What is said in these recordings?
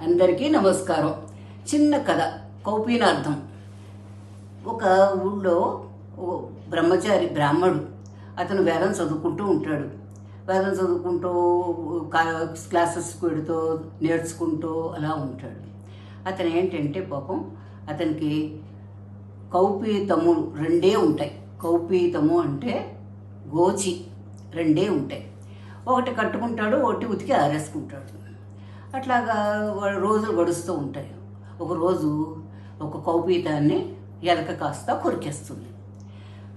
అందరికీ నమస్కారం. చిన్న కథ కౌపీనార్థం. ఒక ఊళ్ళో బ్రహ్మచారి బ్రాహ్మడు అతను వేదం చదువుకుంటూ ఉంటాడు. వేదం చదువుకుంటూ క్లాసెస్కి క్లాసెస్ పెడుతూ నేర్చుకుంటూ అలా ఉంటాడు. అతను ఏంటంటే పాపం అతనికి కౌపీతము రెండే ఉంటాయి. కౌపీతము అంటే గోచి రెండే ఉంటాయి. ఒకటి కట్టుకుంటాడు ఒకటి ఉతికి ఆరేసుకుంటాడు. అట్లాగా రోజులు గడుస్తూ ఉంటాయి. ఒకరోజు ఒక కౌపీతాన్ని ఎలక కాస్త కొరికేస్తుంది.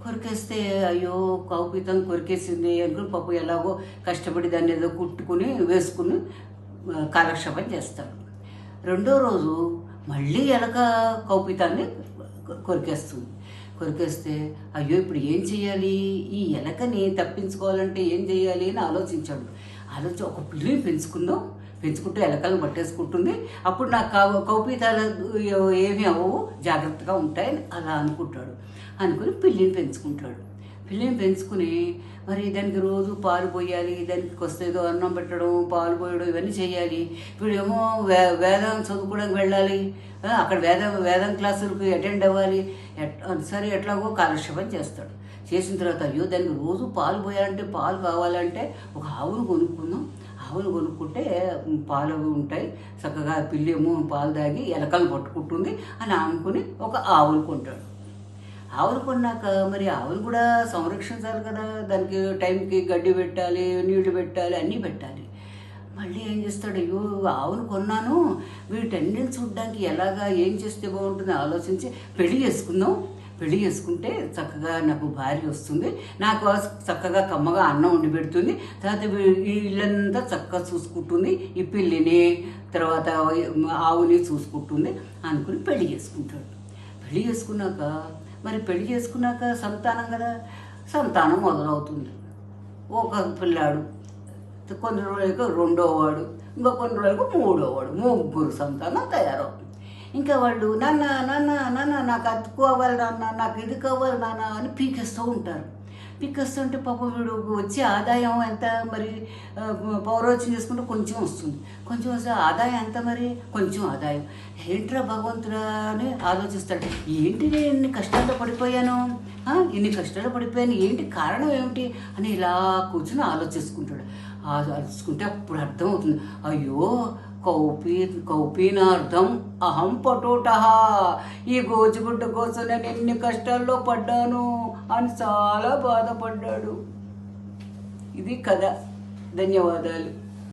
కొరికేస్తే అయ్యో కౌపీతం కొరికేసింది అనుకుని పాపం ఎలాగో కష్టపడి దాన్ని ఏదో కుట్టుకుని వేసుకుని కాలక్షేపం చేస్తాడు. రెండో రోజు మళ్ళీ ఎలక కౌపీతాన్ని కొరికేస్తుంది. కొరికేస్తే అయ్యో ఇప్పుడు ఏం చేయాలి? ఈ ఎలకని తప్పించుకోవాలంటే ఏం చేయాలి అని ఆలోచించాడు. ఆలోచన ఒక పిల్లిని పెంచుకుందాం. పెంచుకుంటూ ఎలకలను పట్టేసుకుంటుంది. అప్పుడు నాకు కౌపీతాలు ఏమీ అవ్వవు. జాగ్రత్తగా ఉంటాయని అలా అనుకుంటాడు. అనుకుని పిల్లిని పెంచుకుంటాడు. పిల్లిని పెంచుకుని మరి దానికి రోజు పాలు పోయాలి దానికి వస్తేదో అన్నం పెట్టడం పాలు పోయడం ఇవన్నీ చేయాలి. ఇప్పుడేమో వే వేదం చదువుకోవడానికి వెళ్ళాలి. అక్కడ వేదం వేదం క్లాసులకు అటెండ్ అవ్వాలి. ఎట్ సరే ఎట్లాగో కాలక్షేపం చేస్తాడు. చేసిన తర్వాత అయ్యో దానికి రోజు పాలు పోయాలంటే పాలు కావాలంటే ఒక ఆవును కొనుక్కుందాం. ఆవును కొనుక్కుంటే పాలు అవి ఉంటాయి. చక్కగా పిల్లేమో పాలు తాగి ఎలకలు పట్టుకుంటుంది అని అనుకుని ఒక ఆవును కొంటాడు. ఆవులు కొన్నాక మరి ఆవులు కూడా సంరక్షించాలి కదా. దానికి టైంకి గడ్డి పెట్టాలి నీళ్ళు పెట్టాలి అన్నీ పెట్టాలి. మళ్ళీ ఏం చేస్తాడు? అయ్యో ఆవులు కొన్నాను. వీటన్నిటిని చూడడానికి ఎలాగా ఏం చేస్తే బాగుంటుంది? ఆలోచించి పెళ్ళి చేసుకుందాం. పెళ్ళి చేసుకుంటే చక్కగా నాకు భార్య వస్తుంది. నాకు చక్కగా కమ్మగా అన్నం వండి పెడుతుంది. తర్వాత ఈ ఇల్లంతా చక్కగా చూసుకుంటుంది. ఈ పిల్లిని తర్వాత ఆవుని చూసుకుంటుంది అనుకుని పెళ్ళి చేసుకుంటాడు. పెళ్ళి చేసుకున్నాక మరి పెళ్ళి చేసుకున్నాక సంతానం కదా? సంతానం మొదలవుతుంది. ఒక పిల్లాడు కొన్ని రోజులకు రెండో వాడు ఇంకో కొన్ని రోజులకు మూడో వాడు ముగ్గురు సంతానం తయారవుతుంది. ఇంకా వాళ్ళు నాన్న నాన్న నాన్న నాకు అది కావాలి నాన్న నాకు ఇది కావాలి నాన్న అని పీకేస్తూ ఉంటారు. పీకేస్తుంటే పాపం వీడు వచ్చే ఆదాయం ఎంత మరి పౌరోచన చేసుకుంటే కొంచెం వస్తుంది. కొంచెం వస్తే ఆదాయం ఎంత మరి? కొంచెం ఆదాయం. ఏంట్రా భగవంతుడా అని ఆలోచిస్తాడు. ఏంటి నేను ఇన్ని కష్టాల్లో పడిపోయాను? ఇన్ని కష్టాలు పడిపోయాను? ఏంటి కారణం ఏమిటి? అని ఇలా కూర్చుని ఆలోచిస్తుంటాడు. ఆలోచించుకుంటే అప్పుడు అర్థమవుతుంది. అయ్యో కౌపీ కౌపీనార్థం అహం పటోట. ఈ గోచిగుడ్డ కోసం నేను ఎన్ని కష్టాల్లో పడ్డాను అని చాలా బాధపడ్డాడు. ఇది కథ. ధన్యవాదాలు.